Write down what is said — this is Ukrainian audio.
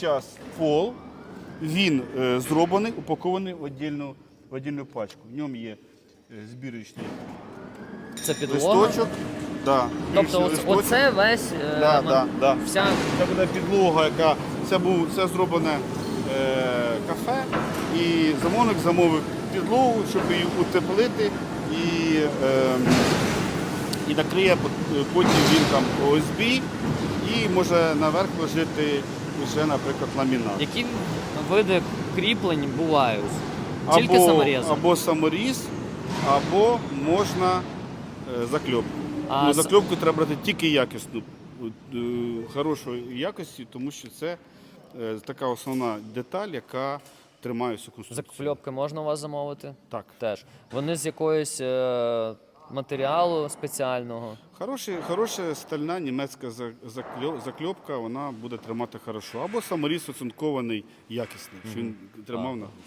зараз фол. Він е, зроблений, упакований в віддільну, в віддільну пачку. В ньому є е, збірочний Це підлога. листочок. Да, Тобто збірочний оце, листочок. оце весь е, Да, мон- да, да. вся Це буде підлога, яка це був це зроблене е, кафе. І замовник замовив підлогу, щоб її утеплити і, е, і накриє потім він там ОСБ і може наверх ложити вже, наприклад, ламінат. які види кріплень бувають? Тільки саморізом. або саморіз, або можна е, закльопку. А ну, закльопку треба брати тільки якісну, е, хорошої якості, тому що це е, така основна деталь, яка тримає всю конструкцію. Закльопки можна у вас замовити? Так. Теж. Вони з якоїсь матеріалу спеціального. Хороші, хороша стальна німецька за- закльопка, вона буде тримати хорошо. Або саморіз оцинкований якісний, що він тримав на нагрузку.